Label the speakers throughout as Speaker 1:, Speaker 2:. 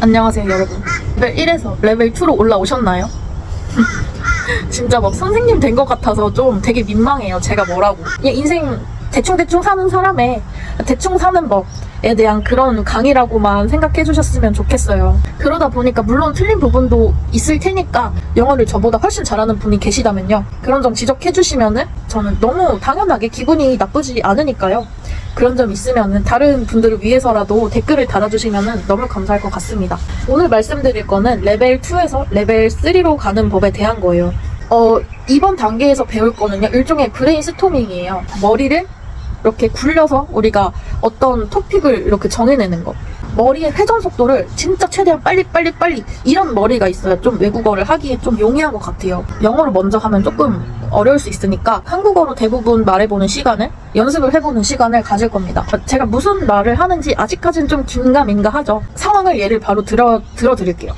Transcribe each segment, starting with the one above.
Speaker 1: 안녕하세요 여러분. 레벨 1에서 레벨 2로 올라오셨나요? 진짜 막 선생님 된 것 같아서 좀 되게 민망해요 제가 뭐라고. 인생 대충대충 사는 사람의 대충 사는 법에 대한 그런 강의라고만 생각해 주셨으면 좋겠어요. 그러다 보니까 물론 틀린 부분도 있을 테니까 영어를 저보다 훨씬 잘하는 분이 계시다면요. 그런 점 지적해 주시면은 저는 너무 당연하게 기분이 나쁘지 않으니까요 그런 점 있으면은 다른 분들을 위해서라도 댓글을 달아주시면은 너무 감사할 것 같습니다. 오늘 말씀드릴 거는 레벨 2에서 레벨 3로 가는 법에 대한 거예요. 어, 이번 단계에서 배울 거는요, 일종의 브레인 스토밍이에요. 머리를 이렇게 굴려서 우리가 어떤 토픽을 이렇게 정해내는 거. 머리의 회전 속도를 진짜 최대한 빨리 빨리 빨리 이런 머리가 있어야 좀 외국어를 하기에 좀 용이한 것 같아요. 영어를 먼저 하면 조금 어려울 수 있으니까 한국어로 대부분 말해보는 시간을 연습을 해보는 시간을 가질 겁니다. 제가 무슨 말을 하는지 아직까지는 좀 긴가민가 하죠. 상황을 예를 바로 들어 들어드릴게요.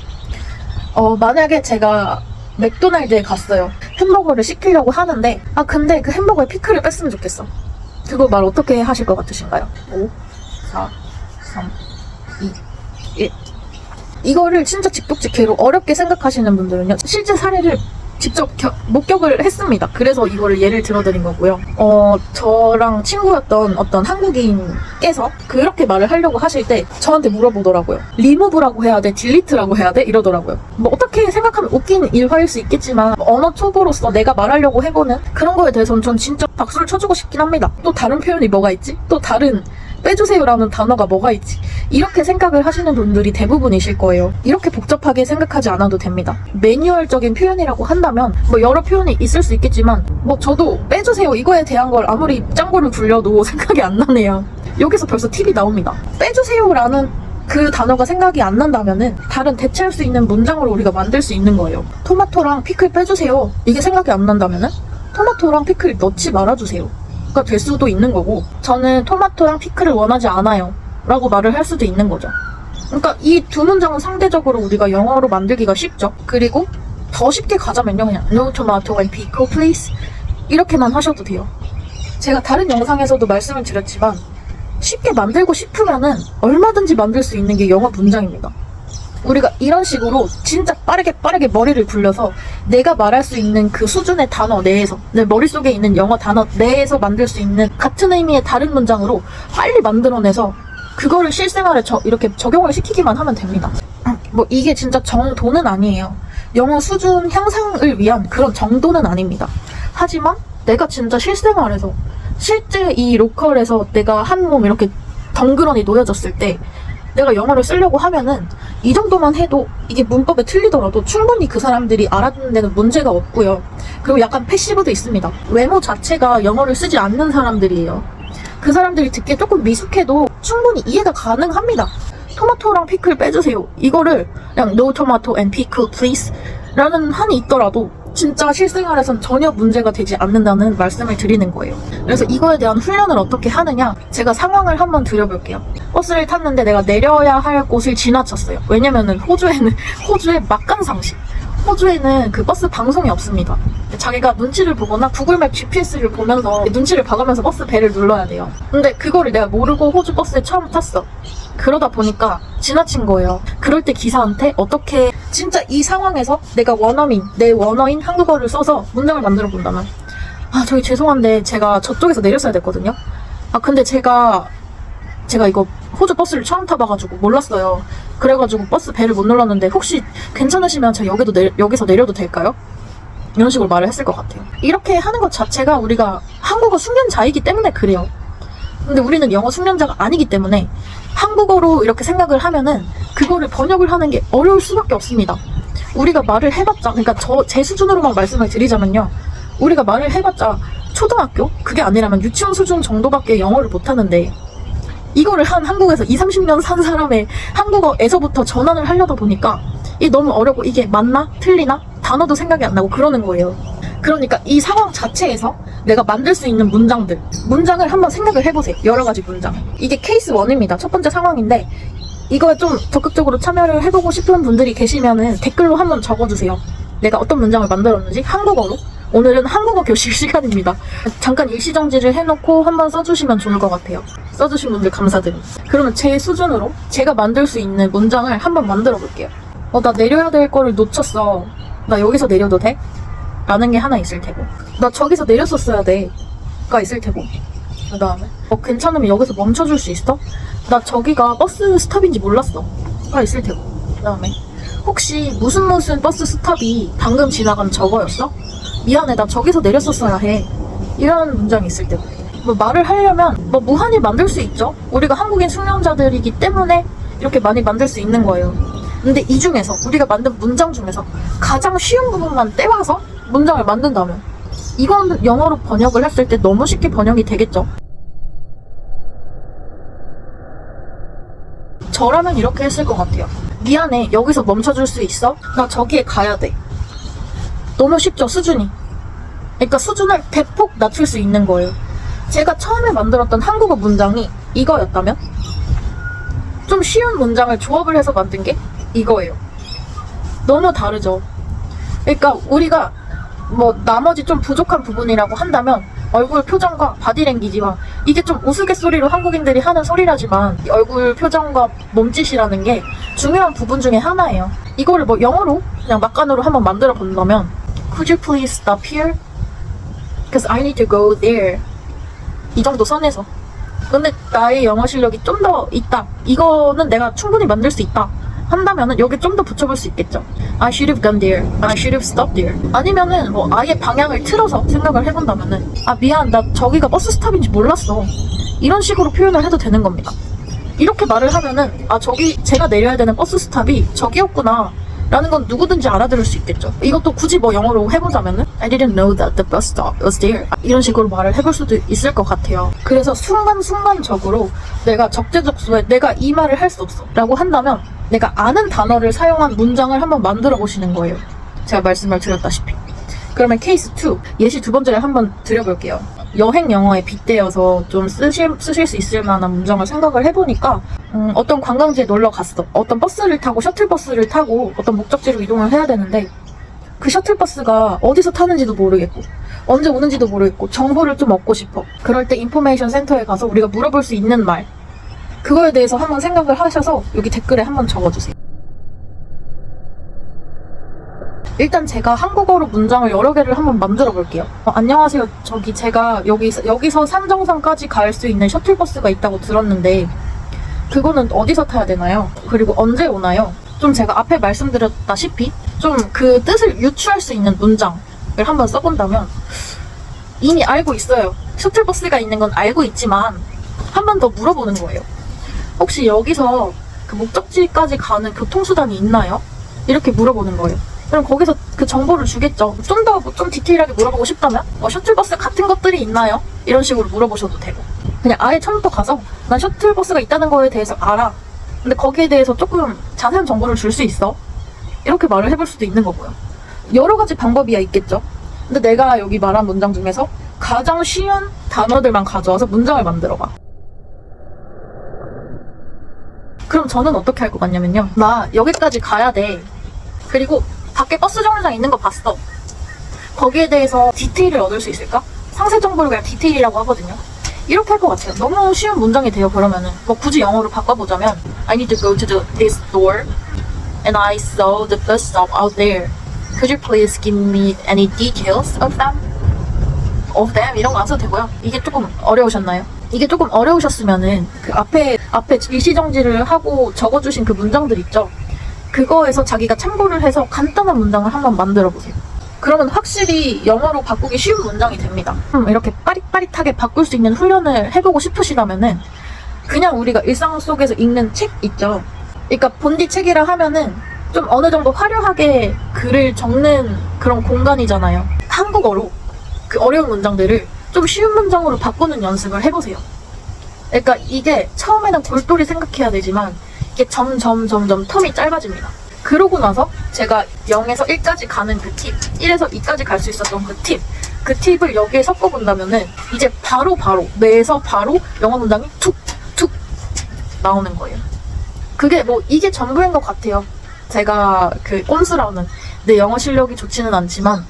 Speaker 1: 어 만약에 제가 맥도날드에 갔어요. 햄버거를 시키려고 하는데 아 근데 그 햄버거에 피클을 뺐으면 좋겠어. 그거 말 어떻게 하실 것 같으신가요? 5, 4, 3, 2, 1. 이거를 진짜 직독직해로 어렵게 생각하시는 분들은요, 실제 사례를 직접 겨- 목격을 했습니다. 그래서 이거를 예를 들어드린 거고요. 어, 저랑 친구였던 어떤 한국인께서 그렇게 말을 하려고 하실 때 저한테 물어보더라고요. 리무브라고 해야 돼? 딜리트라고 해야 돼? 이러더라고요. 뭐 어떻게 생각하면 웃긴 일화일 수 있겠지만 언어 초보로서 내가 말하려고 해보는 그런 거에 대해서는 전 진짜 박수를 쳐주고 싶긴 합니다. 또 다른 표현이 뭐가 있지? 또 다른 빼주세요라는 단어가 뭐가 있지? 이렇게 생각을 하시는 분들이 대부분이실 거예요. 이렇게 복잡하게 생각하지 않아도 됩니다. 매뉴얼적인 표현이라고 한다면 뭐 여러 표현이 있을 수 있겠지만 뭐 저도 빼주세요 이거에 대한 걸 아무리 짱구를 굴려도 생각이 안 나네요. 여기서 벌써 팁이 나옵니다. 빼주세요라는 그 단어가 생각이 안 난다면은 다른 대체할 수 있는 문장으로 우리가 만들 수 있는 거예요. 토마토랑 피클 빼주세요. 이게 생각이 안 난다면은 토마토랑 피클 넣지 말아주세요. 가 될 수도 있는 거고 저는 토마토랑 피클을 원하지 않아요. 라고 말을 할 수도 있는 거죠. 그러니까 이 두 문장은 상대적으로 우리가 영어로 만들기가 쉽죠. 그리고 더 쉽게 가자면요 그냥 No tomato and pickle please. 이렇게만 하셔도 돼요. 제가 다른 영상에서도 말씀을 드렸지만 쉽게 만들고 싶으면은 얼마든지 만들 수 있는 게 영어 문장입니다 우리가 이런 식으로 진짜 빠르게 빠르게 머리를 굴려서 내가 말할 수 있는 그 수준의 단어 내에서 내 머릿속에 있는 영어 단어 내에서 만들 수 있는 같은 의미의 다른 문장으로 빨리 만들어내서 그거를 실생활에 저, 이렇게 적용을 시키기만 하면 됩니다. 뭐 이게 진짜 정도는 아니에요. 영어 수준 향상을 위한 그런 정도는 아닙니다. 하지만 내가 진짜 실생활에서 실제 이 로컬에서 내가 한 몸 이렇게 덩그러니 놓여졌을 때 내가 영어를 쓰려고 하면은 이 정도만 해도 이게 문법에 틀리더라도 충분히 그 사람들이 알아듣는 데는 문제가 없고요. 그리고 약간 패시브도 있습니다. 외모 자체가 영어를 쓰지 않는 사람들이에요. 그 사람들이 듣기에 조금 미숙해도 충분히 이해가 가능합니다. 토마토랑 피클 빼주세요. 이거를 그냥 no tomato and pickle please 라는 한이 있더라도 진짜 실생활에선 전혀 문제가 되지 않는다는 말씀을 드리는 거예요. 그래서 이거에 대한 훈련을 어떻게 하느냐? 제가 상황을 한번 드려볼게요. 버스를 탔는데 내가 내려야 할 곳을 지나쳤어요. 왜냐면은 호주에는, 호주의 막간상식. 호주에는 그 버스 방송이 없습니다. 자기가 눈치를 보거나 구글맵 GPS를 보면서 눈치를 봐가면서 버스 벨을 눌러야 돼요. 근데 그거를 내가 모르고 호주 버스에 처음 탔어. 그러다 보니까 지나친 거예요. 그럴 때 기사한테 어떻게 진짜 이 상황에서 내가 원어민, 내 원어인 한국어를 써서 문장을 만들어 본다면 아 저기 죄송한데 제가 저쪽에서 내렸어야 됐거든요. 아 근데 제가 제가 이거 호주 버스를 처음 타봐가지고 몰랐어요. 그래가지고 버스 벨을 못 눌렀는데 혹시 괜찮으시면 제가 여기도 내, 여기서 내려도 될까요? 이런 식으로 말을 했을 것 같아요. 이렇게 하는 것 자체가 우리가 한국어 숙련자이기 때문에 그래요. 근데 우리는 영어 숙련자가 아니기 때문에 한국어로 이렇게 생각을 하면은 그거를 번역을 하는 게 어려울 수밖에 없습니다. 우리가 말을 해봤자, 그러니까 저 제 수준으로만 말씀을 드리자면요. 우리가 말을 해봤자 초등학교? 그게 아니라면 유치원 수준 정도밖에 영어를 못하는데 이거를 한 한국에서 2, 30년 산 사람의 한국어에서부터 전환을 하려다 보니까 이게 너무 어렵고 이게 맞나? 틀리나? 단어도 생각이 안 나고 그러는 거예요. 그러니까 이 상황 자체에서 내가 만들 수 있는 문장들, 문장을 한번 생각을 해보세요. 여러 가지 문장. 이게 케이스 1입니다. 첫 번째 상황인데 이거에 좀 적극적으로 참여를 해보고 싶은 분들이 계시면은 댓글로 한번 적어주세요. 내가 어떤 문장을 만들었는지 한국어로 오늘은 한국어 교실 시간입니다. 잠깐 일시정지를 해놓고 한번 써주시면 좋을 것 같아요. 써주신 분들 감사드립니다. 그러면 제 수준으로 제가 만들 수 있는 문장을 한번 만들어 볼게요. 어, 나 내려야 될 거를 놓쳤어. 나 여기서 내려도 돼? 라는 게 하나 있을 테고. 나 저기서 내렸었어야 돼. 가 있을 테고. 그 다음에, 어, 괜찮으면 여기서 멈춰줄 수 있어? 나 저기가 버스 스탑인지 몰랐어. 가 있을 테고. 그 다음에, 혹시 무슨 무슨 버스 스탑이 방금 지나간 저거였어? 미안해, 나 저기서 내렸었어야 해. 이런 문장이 있을 테고. 뭐 말을 하려면 뭐 무한히 만들 수 있죠. 우리가 한국인 숙련자들이기 때문에 이렇게 많이 만들 수 있는 거예요. 근데 이 중에서 우리가 만든 문장 중에서 가장 쉬운 부분만 떼와서 문장을 만든다면 이건 영어로 번역을 했을 때 너무 쉽게 번역이 되겠죠. 저라면 이렇게 했을 것 같아요. 미안해, 여기서 멈춰줄 수 있어? 나 저기에 가야 돼. 너무 쉽죠, 수준이. 그러니까 수준을 대폭 낮출 수 있는 거예요. 제가 처음에 만들었던 한국어 문장이 이거였다면 좀 쉬운 문장을 조합을 해서 만든 게 이거예요. 너무 다르죠. 그러니까 우리가 뭐 나머지 좀 부족한 부분이라고 한다면 얼굴 표정과 바디랭귀지와 이게 좀 우스갯소리로 한국인들이 하는 소리라지만 이 얼굴 표정과 몸짓이라는 게 중요한 부분 중에 하나예요. 이거를 뭐 영어로 그냥 막간으로 한번 만들어 본다면 Could you please stop here? Because I need to go there. 이 정도 선에서. 근데 나의 영어 실력이 좀 더 있다. 이거는 내가 충분히 만들 수 있다. 한다면은 여기 좀 더 붙여볼 수 있겠죠. I should have gone there. I should have stopped there. 아니면은 뭐 아예 방향을 틀어서 생각을 해본다면은 아 미안 나 저기가 버스 스탑인지 몰랐어. 이런 식으로 표현을 해도 되는 겁니다. 이렇게 말을 하면은 아 저기 제가 내려야 되는 버스 스탑이 저기였구나. 라는 건 누구든지 알아들을 수 있겠죠. 이것도 굳이 뭐 영어로 해보자면은 I didn't know that the bus stop was there. 이런 식으로 말을 해볼 수도 있을 것 같아요. 그래서 순간순간적으로 내가 적재적소에 내가 이 말을 할 수 없어 라고 한다면 내가 아는 단어를 사용한 문장을 한번 만들어 보시는 거예요. 제가 말씀을 드렸다시피. 그러면 케이스 2 예시 두 번째를 한번 드려볼게요. 여행 영어에 빗대어서 좀 쓰실, 쓰실 수 있을 만한 문장을 생각을 해보니까 음, 어떤 관광지에 놀러 갔어. 어떤 버스를 타고 셔틀버스를 타고 어떤 목적지로 이동을 해야 되는데 그 셔틀버스가 어디서 타는지도 모르겠고 언제 오는지도 모르겠고 정보를 좀 얻고 싶어. 그럴 때 인포메이션 센터에 가서 우리가 물어볼 수 있는 말 그거에 대해서 한번 생각을 하셔서 여기 댓글에 한번 적어주세요. 일단 제가 한국어로 문장을 여러 개를 한번 만들어 볼게요. 어, 안녕하세요. 저기 제가 여기, 여기서 산정상까지 갈 수 있는 셔틀버스가 있다고 들었는데 그거는 어디서 타야 되나요? 그리고 언제 오나요? 좀 제가 앞에 말씀드렸다시피 좀 그 뜻을 유추할 수 있는 문장을 한번 써본다면 이미 알고 있어요. 셔틀버스가 있는 건 알고 있지만 한 번 더 물어보는 거예요. 혹시 여기서 그 목적지까지 가는 교통수단이 있나요? 이렇게 물어보는 거예요. 그럼 거기서 그 정보를 주겠죠. 좀더좀 디테일하게 물어보고 싶다면 뭐 셔틀버스 같은 것들이 있나요? 이런 식으로 물어보셔도 되고 그냥 아예 처음부터 가서 난 셔틀버스가 있다는 거에 대해서 알아. 근데 거기에 대해서 조금 자세한 정보를 줄 수 있어. 이렇게 말을 해볼 수도 있는 거고요. 여러 가지 방법이야 있겠죠. 근데 내가 여기 말한 문장 중에서 가장 쉬운 단어들만 가져와서 문장을 만들어 봐. 그럼 저는 어떻게 할 것 같냐면요. 나 여기까지 가야 돼. 그리고 밖에 버스 정류장 있는 거 봤어. 거기에 대해서 디테일을 얻을 수 있을까? 상세 정보를 그냥 디테일이라고 하거든요. 이렇게 할 것 같아요. 너무 쉬운 문장이 돼요. 그러면은 뭐 굳이 영어로 바꿔보자면 I need to go to the, this door and I saw the bus stop out there. Could you please give me any details of them? of them 이런 거 안 써도 되고요. 이게 조금 어려우셨나요? 이게 조금 어려우셨으면은 그 앞에 앞에 일시정지를 하고 적어주신 그 문장들 있죠. 그거에서 자기가 참고를 해서 간단한 문장을 한번 만들어 보세요. 그러면 확실히 영어로 바꾸기 쉬운 문장이 됩니다. 음, 이렇게 빠릿빠릿하게 바꿀 수 있는 훈련을 해보고 싶으시다면은 그냥 우리가 일상 속에서 읽는 책 있죠. 그러니까 본디 책이라 하면은 좀 어느 정도 화려하게 글을 적는 그런 공간이잖아요. 한국어로 그 어려운 문장들을 좀 쉬운 문장으로 바꾸는 연습을 해보세요. 그러니까 이게 처음에는 골똘히 생각해야 되지만 이게 점점 점점 텀이 짧아집니다. 그러고 나서 제가 0에서 1까지 가는 그 팁, 1에서 2까지 갈 수 있었던 그 팁, 그 팁을 여기에 섞어본다면은 이제 바로 바로 뇌에서 바로 영어 문장이 툭툭 나오는 거예요. 그게 뭐 이게 전부인 것 같아요. 제가 그 꼼수라는 내 영어 실력이 좋지는 않지만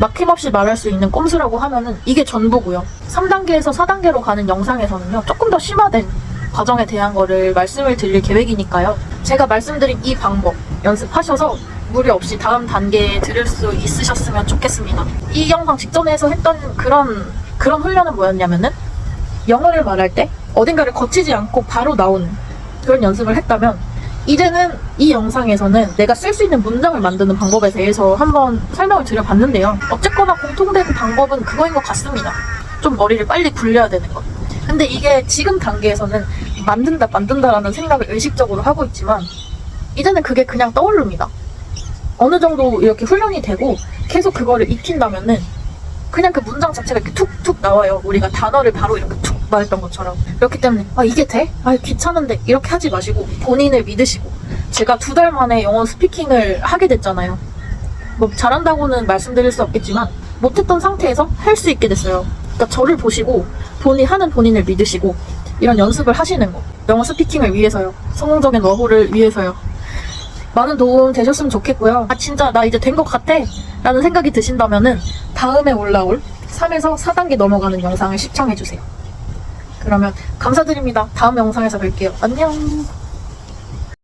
Speaker 1: 막힘없이 말할 수 있는 꼼수라고 하면은 이게 전부고요. 3단계에서 4단계로 가는 영상에서는요, 조금 더 심화된 과정에 대한 거를 말씀을 드릴 계획이니까요. 제가 말씀드린 이 방법 연습하셔서 무리 없이 다음 단계에 들을 수 있으셨으면 좋겠습니다. 이 영상 직전에서 했던 그런 그런 훈련은 뭐였냐면은 영어를 말할 때 어딘가를 거치지 않고 바로 나오는 그런 연습을 했다면 이제는 이 영상에서는 내가 쓸 수 있는 문장을 만드는 방법에 대해서 한번 설명을 드려봤는데요. 어쨌거나 공통된 방법은 그거인 것 같습니다. 좀 머리를 빨리 굴려야 되는 것. 근데 이게 지금 단계에서는 만든다, 만든다라는 생각을 의식적으로 하고 있지만 이제는 그게 그냥 떠오릅니다. 어느 정도 이렇게 훈련이 되고 계속 그거를 익힌다면은 그냥 그 문장 자체가 이렇게 툭툭 나와요. 우리가 단어를 바로 이렇게 툭 말했던 것처럼. 그렇기 때문에, 아, 이게 돼? 아, 귀찮은데. 이렇게 하지 마시고, 본인을 믿으시고. 제가 두 달 만에 영어 스피킹을 하게 됐잖아요. 뭐, 잘한다고는 말씀드릴 수 없겠지만, 못했던 상태에서 할 수 있게 됐어요. 그러니까 저를 보시고, 본인, 하는 본인을 믿으시고, 이런 연습을 하시는 거. 영어 스피킹을 위해서요. 성공적인 워홀을 위해서요. 많은 도움 되셨으면 좋겠고요. 아, 진짜 나 이제 된 것 같아. 라는 생각이 드신다면은 다음에 올라올 3에서 4단계 넘어가는 영상을 시청해주세요. 그러면 감사드립니다. 다음 영상에서 뵐게요. 안녕.